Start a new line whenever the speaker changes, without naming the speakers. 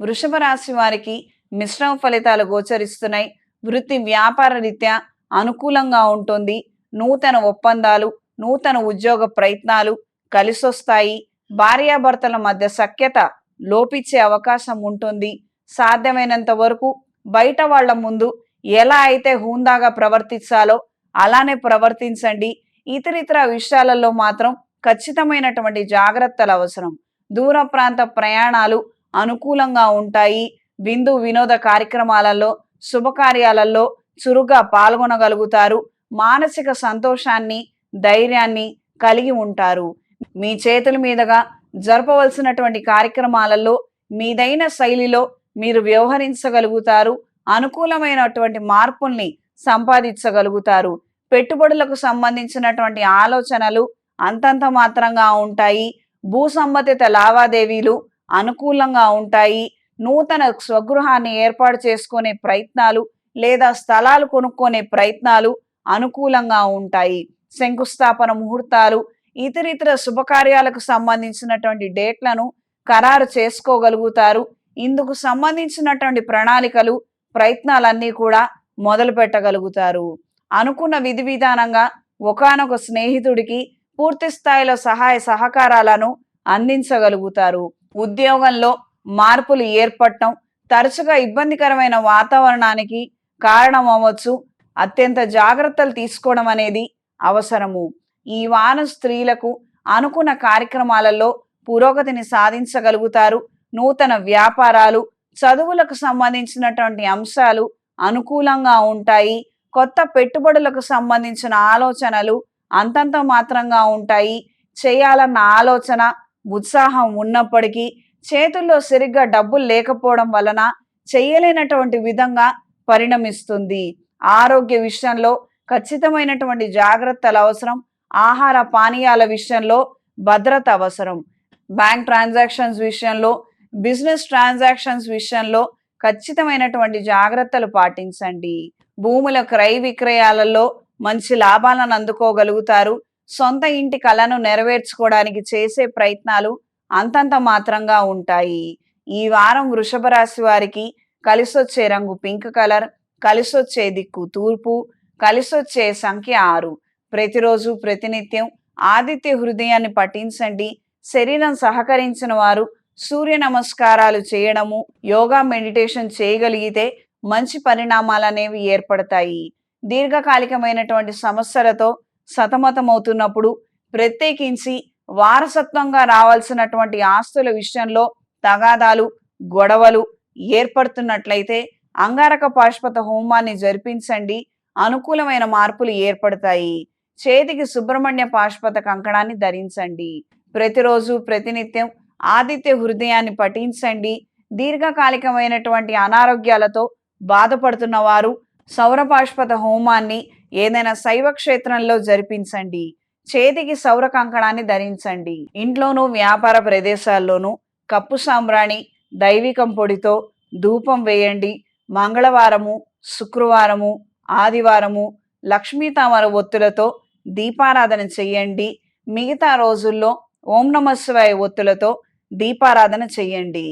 వృషభ రాశి వారికి మిశ్రమ ఫలితాలు గోచరిస్తున్నాయి. వృత్తి వ్యాపార రీత్యా అనుకూలంగా ఉంటుంది. నూతన ఒప్పందాలు నూతన ఉద్యోగ ప్రయత్నాలు కలిసొస్తాయి. భార్యాభర్తల మధ్య సఖ్యత లోపించే అవకాశం ఉంటుంది. సాధ్యమైనంత వరకు బయట వాళ్ళ ముందు ఎలా అయితే హూందాగా ప్రవర్తించాలో అలానే ప్రవర్తించండి. ఇతరితర విషయాలలో మాత్రం ఖచ్చితమైనటువంటి జాగ్రత్తలు అవసరం. దూర ప్రాంత ప్రయాణాలు అనుకూలంగా ఉంటాయి. విందు వినోద కార్యక్రమాలలో శుభకార్యాలలో చురుగ్గా పాల్గొనగలుగుతారు. మానసిక సంతోషాన్ని ధైర్యాన్ని కలిగి ఉంటారు. మీ చేతుల మీదుగా జరపవలసినటువంటి కార్యక్రమాలలో మీదైన శైలిలో మీరు వ్యవహరించగలుగుతారు. అనుకూలమైనటువంటి మార్పుల్ని సంపాదించగలుగుతారు. పెట్టుబడులకు సంబంధించినటువంటి ఆలోచనలు అంతంత మాత్రంగా ఉంటాయి. భూ సంబంధిత లావాదేవీలు అనుకూలంగా ఉంటాయి. నూతన స్వగృహాన్ని ఏర్పాటు చేసుకునే ప్రయత్నాలు లేదా స్థలాలు కొనుక్కునే ప్రయత్నాలు అనుకూలంగా ఉంటాయి. శంకుస్థాపన ముహూర్తాలు ఇతరితర శుభకార్యాలకు సంబంధించినటువంటి డేట్లను ఖరారు చేసుకోగలుగుతారు. ఇందుకు సంబంధించినటువంటి ప్రణాళికలు ప్రయత్నాలన్నీ కూడా మొదలు పెట్టగలుగుతారు. అనుకున్న విధి విధానంగా ఒకనొక స్నేహితుడికి పూర్తి స్థాయిలో సహాయ సహకారాలను అందించగలుగుతారు. ఉద్యోగంలో మార్పులు ఏర్పడటం తరచుగా ఇబ్బందికరమైన వాతావరణానికి కారణం అవ్వచ్చు అత్యంత జాగ్రత్తలు తీసుకోవడం అనేది అవసరము. ఈ వారం స్త్రీలకు అనుకున్న కార్యక్రమాలలో పురోగతిని సాధించగలుగుతారు. నూతన వ్యాపారాలు చదువులకు సంబంధించినటువంటి అంశాలు అనుకూలంగా ఉంటాయి. కొత్త పెట్టుబడులకు సంబంధించిన ఆలోచనలు అంతంత మాత్రంగా ఉంటాయి. చేయాలన్న ఆలోచన ఉత్సాహం ఉన్నప్పటికీ చేతుల్లో సరిగ్గా డబ్బులు లేకపోవడం వలన చేయలేనటువంటి విధంగా పరిణమిస్తుంది. ఆరోగ్య విషయంలో ఖచ్చితమైనటువంటి జాగ్రత్తలు అవసరం. ఆహార పానీయాల విషయంలో భద్రత అవసరం. బ్యాంక్ ట్రాన్సాక్షన్స్ విషయంలో బిజినెస్ ట్రాన్సాక్షన్స్ విషయంలో ఖచ్చితమైనటువంటి జాగ్రత్తలు పాటించండి. భూముల క్రయ విక్రయాలలో మంచి లాభాలను అందుకోగలుగుతారు. సొంత ఇంటి కళను నెరవేర్చుకోవడానికి చేసే ప్రయత్నాలు అంతంత మాత్రంగా ఉంటాయి. ఈ వారం వృషభ రాశి వారికి కలిసొచ్చే రంగు పింక్ కలర్ కలిసొచ్చే దిక్కు తూర్పు కలిసొచ్చే సంఖ్య ఆరు. ప్రతిరోజు ప్రతినిత్యం ఆదిత్య హృదయాన్ని పఠించండి. శరీరం సహకరించిన వారు సూర్య నమస్కారాలు చేయడము యోగా మెడిటేషన్ చేయగలిగితే మంచి పరిణామాలు అనేవి ఏర్పడతాయి. దీర్ఘకాలికమైనటువంటి సమస్యలతో సతమతమవుతున్నప్పుడు ప్రత్యేకించి వారసత్వంగా రావాల్సినటువంటి ఆస్తుల విషయంలో తగాదాలు గొడవలు ఏర్పడుతున్నట్లయితే అంగారక పాష్పత హోమాన్ని జరిపించండి. అనుకూలమైన మార్పులు ఏర్పడతాయి. చేతికి సుబ్రహ్మణ్య పాశ్పత కంకణాన్ని ధరించండి. ప్రతిరోజు ప్రతినిత్యం ఆదిత్య హృదయాన్ని పఠించండి. దీర్ఘకాలికమైనటువంటి అనారోగ్యాలతో బాధపడుతున్న వారు సౌరపాష్పత హోమాన్ని ఏదైనా శైవ క్షేత్రంలో జరిపించండి. చేతికి సౌర కంకణాన్ని ధరించండి. ఇంట్లోనూ వ్యాపార ప్రదేశాల్లోనూ కప్పు సాంబ్రాణి దైవికం పొడితో ధూపం వేయండి. మంగళవారము శుక్రవారము ఆదివారము లక్ష్మీ తామర ఒత్తులతో దీపారాధన చెయ్యండి మిగతా రోజుల్లో ఓం నమ శివాయ ఒత్తులతో దీపారాధన చెయ్యండి